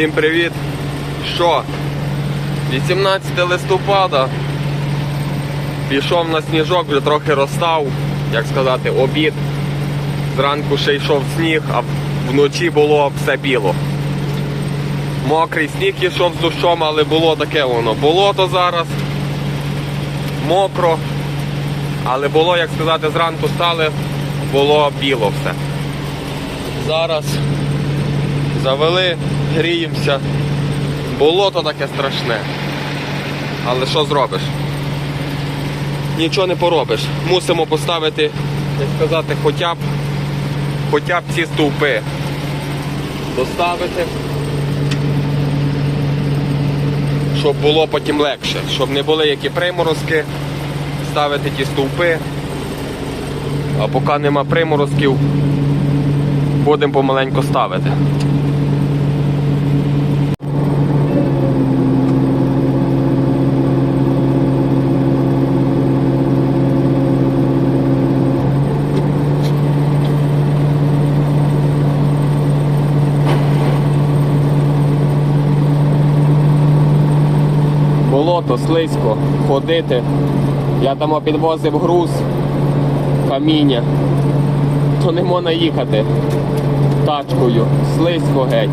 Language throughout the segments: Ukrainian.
Всім привіт! Що? 18 листопада. Пішов на сніжок, вже трохи розстав, як сказати, обід. Зранку ще йшов сніг, а вночі було все біло. Мокрий сніг йшов з дощом, але було таке воно. Болото зараз. Мокро. Але було, як сказати, зранку стали, було біло все. Зараз завели, гріємося. Болото таке страшне. Але що зробиш? Нічого не поробиш. Мусимо поставити, як сказати, хоча б, хоча б ці стовпи доставити, щоб було потім легше, щоб не були які приморозки, ставити ті стовпи. А поки нема приморозків, будемо помаленько ставити. Болото, слизько, ходити. Я там підвозив груз, каміння. То не можна їхати тачкою. Слизько геть.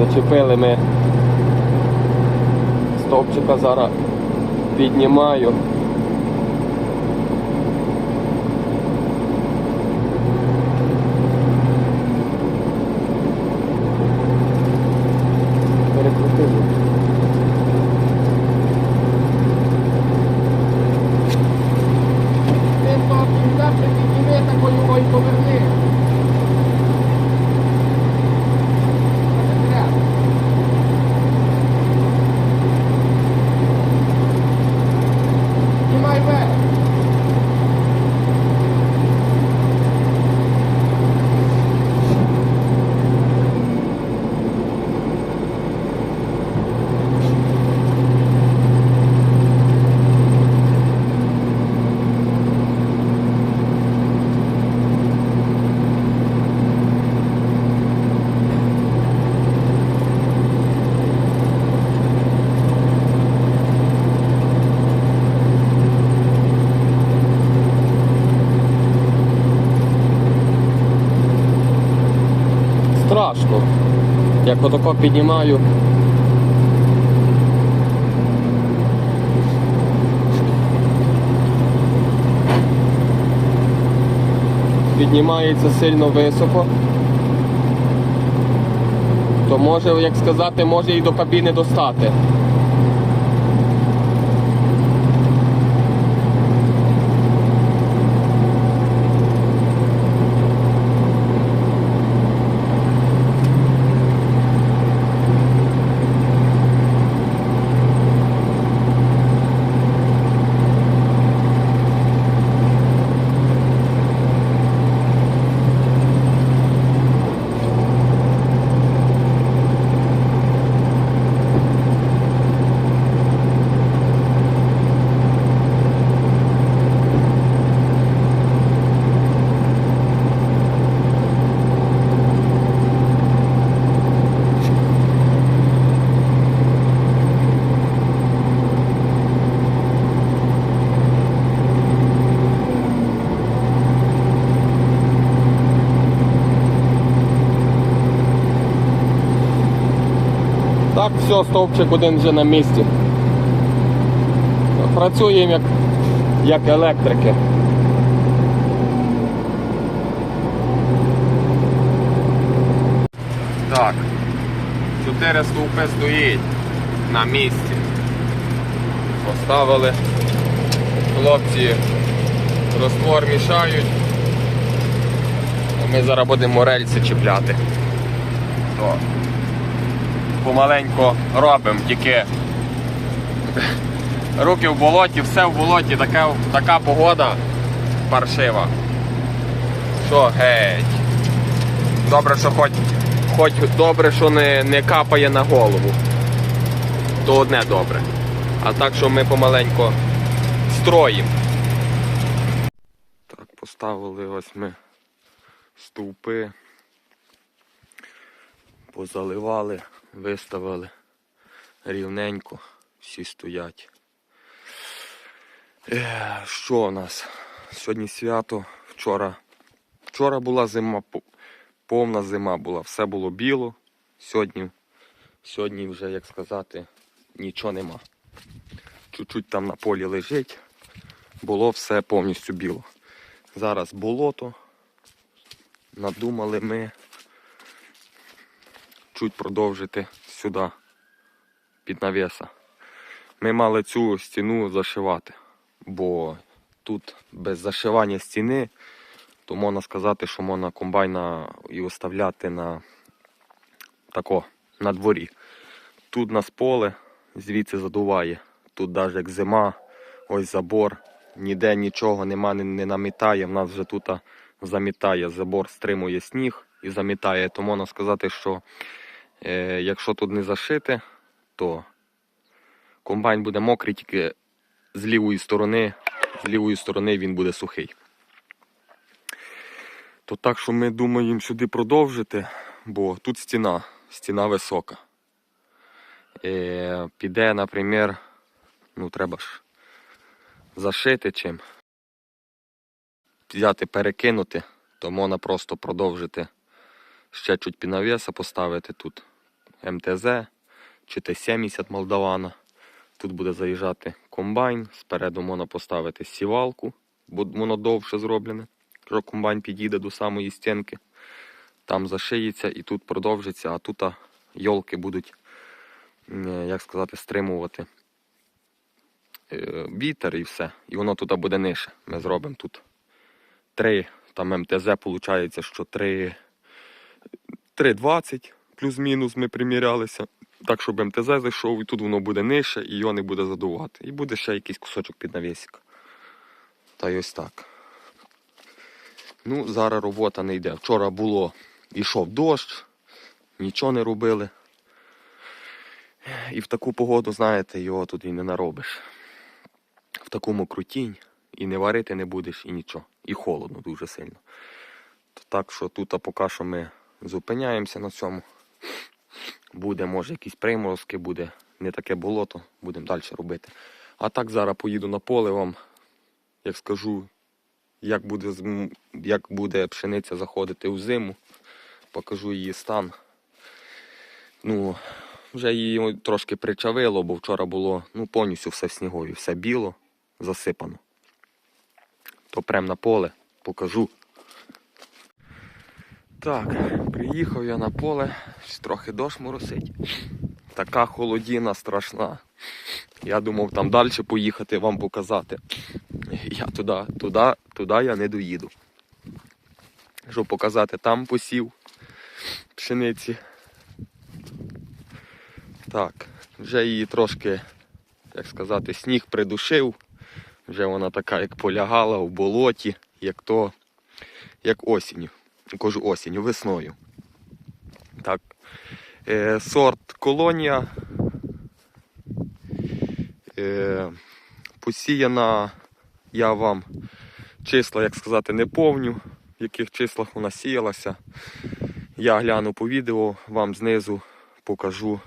Зачепили ми стовпчика зараз піднімаю. Страшно. Як отако піднімаю. Піднімається сильно високо. То може, як сказати, може і до кабіни достати. Так, все, стовпчик один вже на місці. Працюємо як як електрики. Так, чотири стовпи стоїть на місці. Поставили. Хлопці розтвор мішають. Ми зараз будемо рельси чіпляти. То помаленько робимо, тільки руки в болоті, все в болоті, така, така погода паршива. Що геть. Добре, що хоч, хоч добре, що не, не капає на голову. То одне добре. А так, що ми помаленько строїмо. Так, поставили ось ми стовпи, позаливали, виставили рівненько, всі стоять. Е, Що у нас? Сьогодні свято, вчора. Вчора була зима, повна зима була, все було біло. Сьогодні, сьогодні вже, як сказати, нічого нема. Чуть-чуть там на полі лежить, було все повністю біло. Зараз болото. Надумали ми чуть продовжити сюди, під навіса. Ми мали цю стіну зашивати, бо тут без зашивання стіни, то можна сказати, що можна комбайна і оставляти на тако, на дворі. Тут нас поле, звідси задуває. Тут навіть як зима, ось забор, ніде нічого нема, не, намітає. В нас вже тут замітає, забор стримує сніг і замітає. То можна сказати, що якщо тут не зашити, то комбайн буде мокрий тільки з лівої сторони, з лівої сторони він буде сухий. То так що ми думаємо сюди продовжити, бо тут стіна, стіна висока. Е, піде, наприклад, ну треба ж зашити чим. Взяти, перекинути, то можна просто продовжити ще чуть пінавеса поставити тут МТЗ чи Т-70 Молдавана. Тут буде заїжджати комбайн, спереду можна поставити сівалку, бо воно довше зроблене. Якщо комбайн підійде до самої стінки, там зашиється і тут продовжиться, а тут йолки будуть, як сказати, стримувати е, вітер і все. І воно тут буде нижче. Ми зробимо тут три, там МТЗ виходить, що 3, 3,20 плюс-мінус ми примірялися. Так, щоб МТЗ зайшов, і тут воно буде нижче, і його не буде задувати. І буде ще якийсь кусочок під навісика. Та й ось так. Ну, зараз робота не йде. Вчора було, йшов дощ, нічого не робили. І в таку погоду, знаєте, його тут і не наробиш. В такому крутінь і не варити не будеш, і нічого. І холодно дуже сильно. То так що тут поки що ми зупиняємося на цьому. Буде, може, якісь приморозки, буде не таке болото, будемо далі робити. А так зараз поїду на поле вам, як скажу, як буде, як буде пшениця заходити у зиму. Покажу її стан. Ну, вже її трошки причавило, бо вчора було ну, повністю все в снігові, все біло, засипано. То прям на поле покажу. Так, приїхав я на поле, трохи дощ моросить. Така холодіна страшна. Я думав там далі поїхати вам показати. Я туди, туди, туди я не доїду. Щоб показати, там посів пшениці. Так, вже її трошки, як сказати, сніг придушив. Вже вона така, як полягала в болоті, як то, як осінню. Кажу осінню, весною. Так. Е, сорт колонія. Е, посіяна, я вам числа, як сказати, не повню, в яких числах вона сіялася. Я гляну по відео, вам знизу покажу,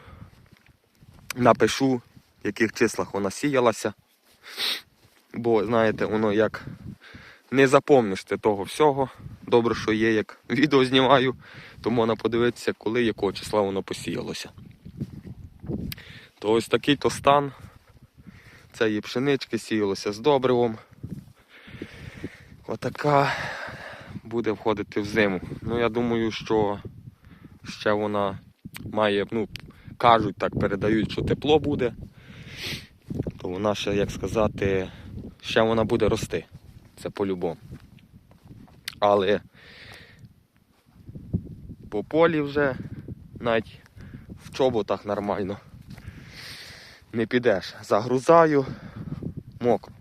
напишу, в яких числах вона сіялася. Бо, знаєте, воно як не запомниш ти того всього. Добре, що є, як відео знімаю, то можна подивитися, коли якого числа воно посіялося. То ось такий то стан цієї пшенички сіялося з добривом. Отака буде входити в зиму. Ну, я думаю, що ще вона має, ну, кажуть так, передають, що тепло буде. То вона ще, як сказати, ще вона буде рости. Це по-любому. Але по полі вже навіть в чоботах нормально не підеш. Загрузаю, мокро.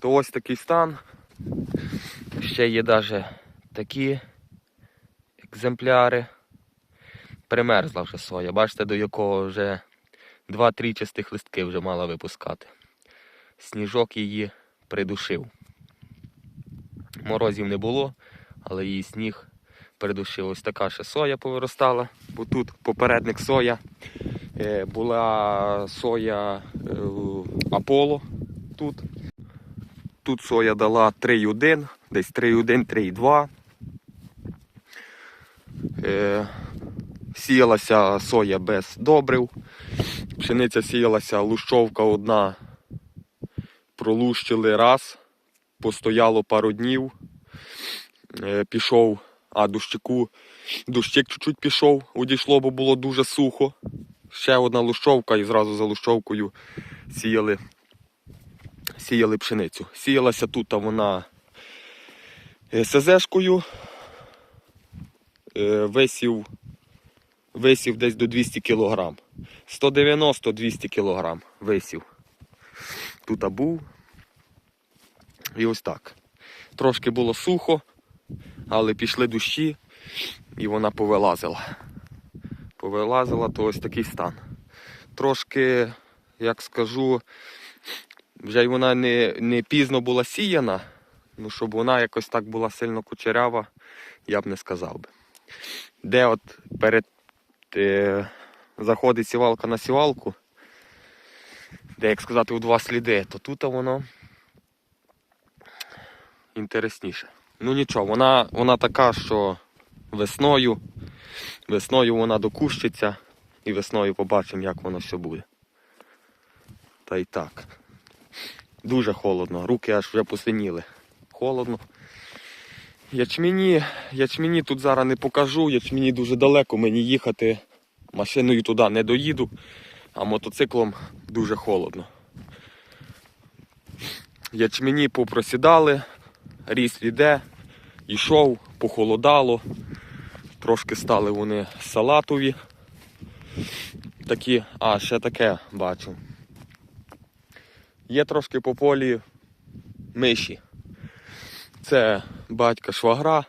То ось такий стан. Ще є навіть такі екземпляри. Примерзла вже соя. Бачите, до якого вже 2-3 чистих листки вже мала випускати. Сніжок її придушив. Морозів не було, але її сніг придушив. Ось така ще соя повиростала, бо тут попередник соя. Е, Була соя е, Аполло тут. Тут соя дала 3,1, десь 3,1, 3,2. Е, Сіялася соя без добрив. Пшениця сіялася лущовка одна. Пролущили раз, постояло пару днів. Е, Пішов, а дощику, дощик чуть-чуть пішов, одійшло, бо було дуже сухо. Ще одна лущовка і зразу за лущовкою сіяли сіяли пшеницю. Сіялася тут вона е, СЗшкою. Е, Висів, висів десь до 200 кг. 190-200 кг висів. Тут був. І ось так. Трошки було сухо, але пішли дощі і вона повилазила. Повилазила, то ось такий стан. Трошки, як скажу, вже й вона не, не пізно була сіяна, ну щоб вона якось так була сильно кучерява, я б не сказав би. Де от перед е, заходить сівалка на сівалку, де, як сказати, у два сліди, то тут воно інтересніше. Ну нічого, вона, вона така, що весною, весною вона докущиться і весною побачимо, як воно все буде. Та й так. Дуже холодно, руки аж вже посиніли. Холодно. Ячмені, ячмені тут зараз не покажу, ячмені дуже далеко мені їхати. Машиною туди не доїду, а мотоциклом дуже холодно. Ячмені попросідали, ріс іде, йшов, похолодало. Трошки стали вони салатові. Такі, а, ще таке бачу. Є трошки по полі миші. Це батька швагра,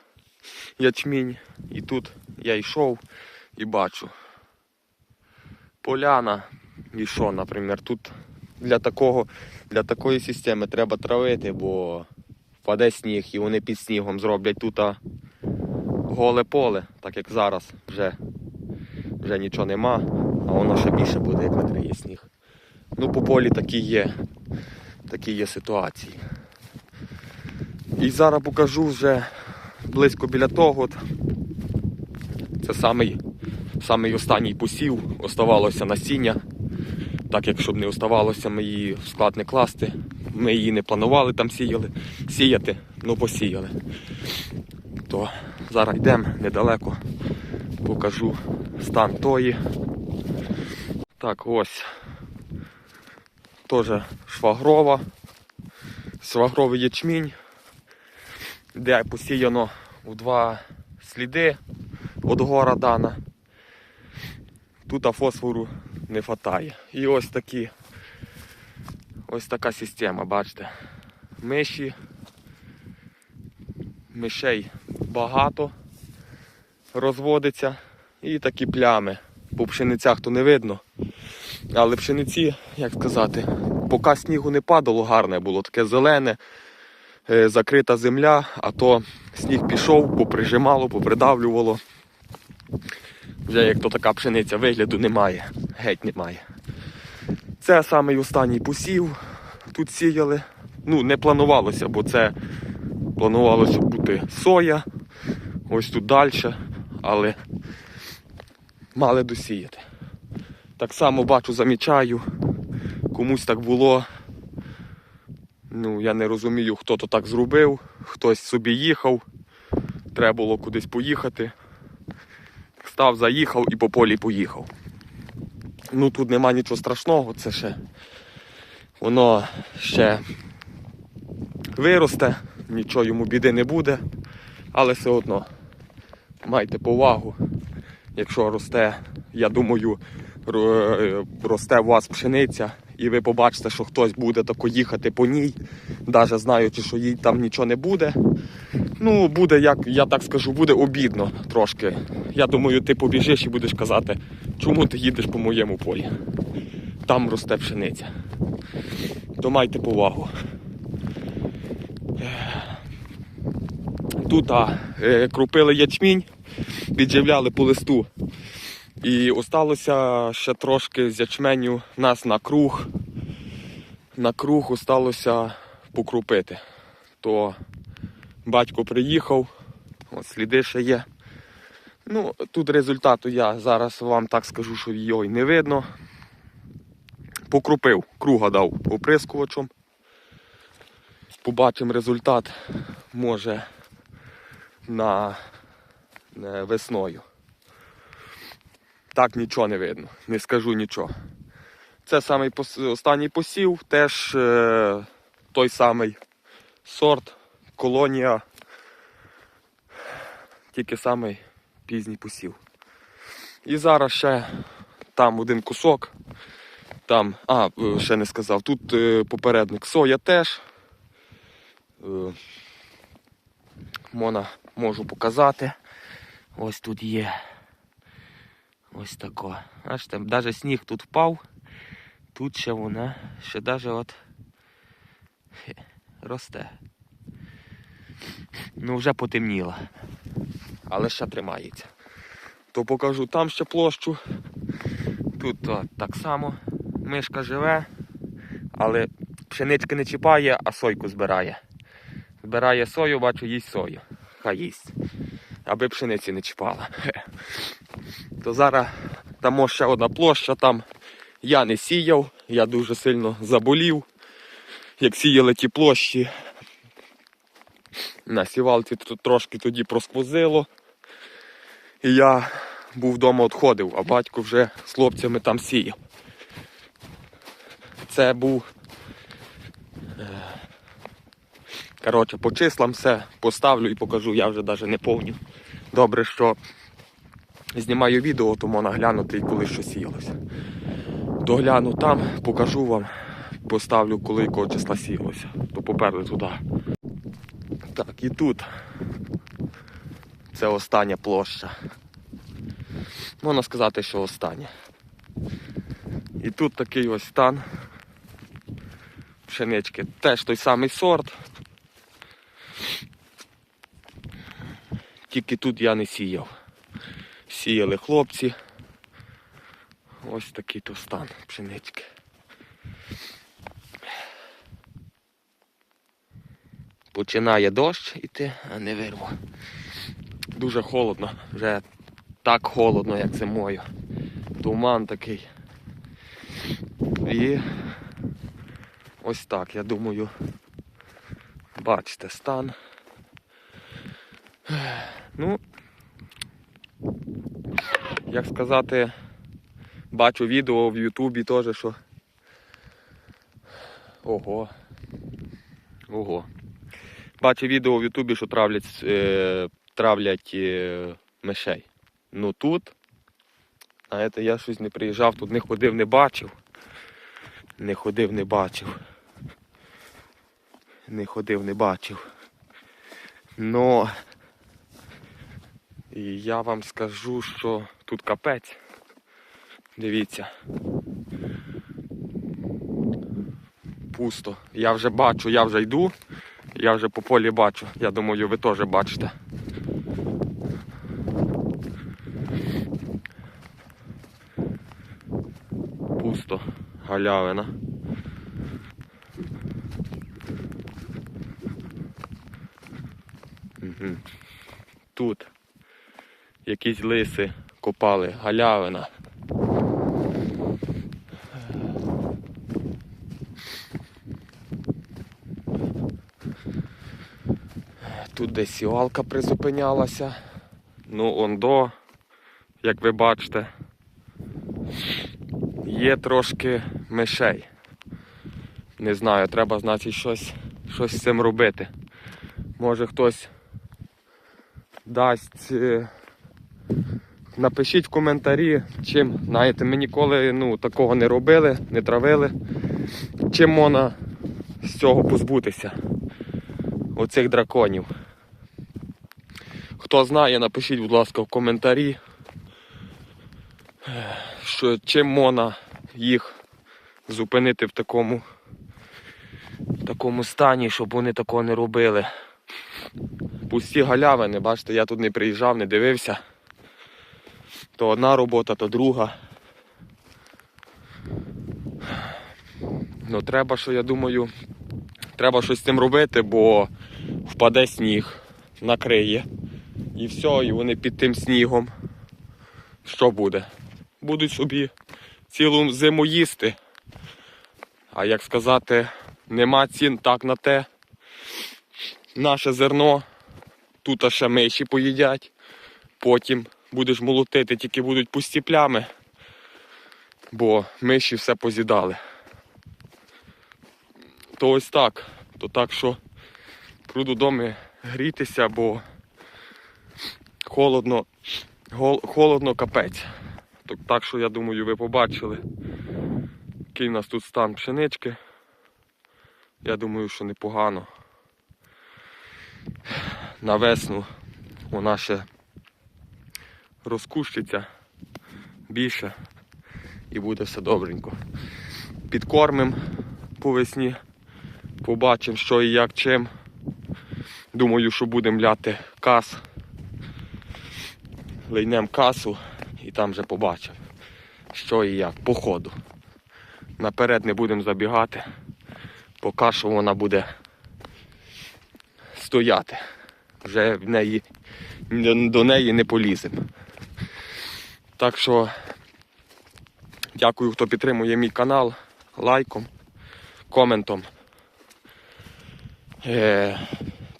ячмінь. І тут я йшов і бачу. Поляна. І що, наприклад, тут для такого, для такої системи треба травити, бо впаде сніг і вони під снігом зроблять тут голе поле, так як зараз вже, вже нічого нема, а воно ще більше буде, як витриє сніг. Ну, по полі такі є, такі є ситуації. І зараз покажу вже близько біля того. Це самий, самий останній посів, оставалося насіння. Так як щоб не оставалося, ми її в склад не класти. Ми її не планували там сіяли, сіяти, ну посіяли. То зараз йдемо недалеко, покажу стан тої. Так, ось теж швагрова, швагровий ячмінь, де посіяно у два сліди від гора дана. Тут фосфору не вистачає. І ось такі, ось така система, бачите. Миші, мишей багато розводиться і такі плями. По пшеницях то не видно. Але пшениці, як сказати, поки снігу не падало, гарне було, таке зелене, е, закрита земля, а то сніг пішов, поприжимало, попридавлювало. Вже як то така пшениця вигляду немає, геть немає. Це самий останній посів. Тут сіяли. Ну, не планувалося, бо це планувалося бути соя. Ось тут далі, але мали досіяти. Так само бачу, замічаю, комусь так було Ну, я не розумію, хто то так зробив. Хтось собі їхав. Треба було кудись поїхати. Став, заїхав і по полі поїхав. Ну тут нема нічого страшного, це ще воно ще виросте, нічого йому біди не буде, але все одно майте повагу. Якщо росте, я думаю, росте у вас пшениця, і ви побачите, що хтось буде тако їхати по ній, навіть знаючи, що їй там нічого не буде. Ну, буде, як я так скажу, буде обідно трошки. Я думаю, ти побіжиш і будеш казати, чому ти їдеш по моєму полі. Там росте пшениця. То майте повагу. Тут а, е, крупили ячмінь, підживляли по листу. І осталося ще трошки з ячменю нас на круг. На круг осталося покрупити. То батько приїхав, от сліди ще є. Ну, тут результату я зараз вам так скажу, що його й не видно. Покрупив, круга дав оприскувачем. Побачимо результат, може, на е, весною. Так нічого не видно, не скажу нічого. Це самий останній посів, теж е, той самий сорт, колонія, тільки самий пізній посів. І зараз ще там один кусок, там, а, е, ще не сказав, тут е, попередник соя теж. Е, Мона можу показати. Ось тут є. Ось тако. Бачите, навіть сніг тут впав. Тут ще вона, ще навіть от росте. Ну вже потемніла. Але ще тримається. То покажу там ще площу. Тут о, так само мишка живе, але пшенички не чіпає, а сойку збирає. Збирає сою, бачу, їсть сою. Хай їсть. Аби пшениці не чіпала. То зараз там ще одна площа, там я не сіяв, я дуже сильно заболів. Як сіяли ті площі, на сівалці трошки тоді просквозило. І я був вдома відходив, а батько вже з хлопцями там сіяв. Це був. е, Коротше, по числам все поставлю і покажу, я вже навіть не повню. Добре, що знімаю відео, то можна глянути і коли що сіялося. Догляну там, покажу вам, поставлю, коли якого числа сіялося. То поперли туди. Так, і тут. Це остання площа. Можна сказати, що остання. І тут такий ось стан. Пшенички. Теж той самий сорт. Тільки тут я не сіяв. Сіяли хлопці. Ось такий то стан пшенички. Починає дощ іти, а не вирву. Дуже холодно, вже так холодно, як зимою. Туман такий. І ось так, я думаю, бачите стан. Ну, як сказати, бачу відео в Ютубі теж, що. Ого. Ого. Бачу відео в Ютубі, що травлять, е, травлять е, мишей. Ну тут, знаєте, я щось не приїжджав, тут не ходив, не бачив. Не ходив, не бачив. Не ходив, не бачив. Но і я вам скажу, що тут капець. Дивіться. Пусто. Я вже бачу, я вже йду. Я вже по полі бачу. Я думаю, ви теж бачите. Пусто. Галявина. Тут якісь лиси копали, галявина. Тут десь сівалка призупинялася. Ну, ондо, як ви бачите, є трошки мишей. Не знаю, треба, значить, щось, щось з цим робити. Може хтось дасть. е, Напишіть в коментарі, чим, знаєте, ми ніколи ну, такого не робили, не травили. Чим можна з цього позбутися? Оцих драконів. Хто знає, напишіть, будь ласка, в коментарі, що чим можна їх зупинити в такому, в такому стані, щоб вони такого не робили. Пусті галявини, бачите, я тут не приїжджав, не дивився. То одна робота, то друга. Ну треба, що я думаю, треба щось з цим робити, бо впаде сніг, накриє. І все, і вони під тим снігом. Що буде? Будуть собі цілу зиму їсти. А як сказати, нема цін так на те. Наше зерно, тут ще миші поїдять, потім будеш молотити, тільки будуть пусті плями, бо миші все позідали. То ось так. То так, що пру додому грітися, бо холодно, гол- холодно капець. То- Так що я думаю, ви побачили, який у нас тут стан пшенички. Я думаю, що непогано. На весну вона ще розкущиться більше і буде все добренько. Підкормим по весні, побачимо, що і як чим. Думаю, що будемо ляти кас. Лейнем касу і там вже побачимо, що і як, по ходу. Наперед не будемо забігати, поки що вона буде стояти. Вже в неї, до неї не поліземо. Так що дякую, хто підтримує мій канал лайком, коментом, е,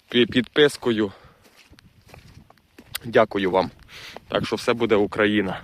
підпискою. Дякую вам. Так що все буде Україна.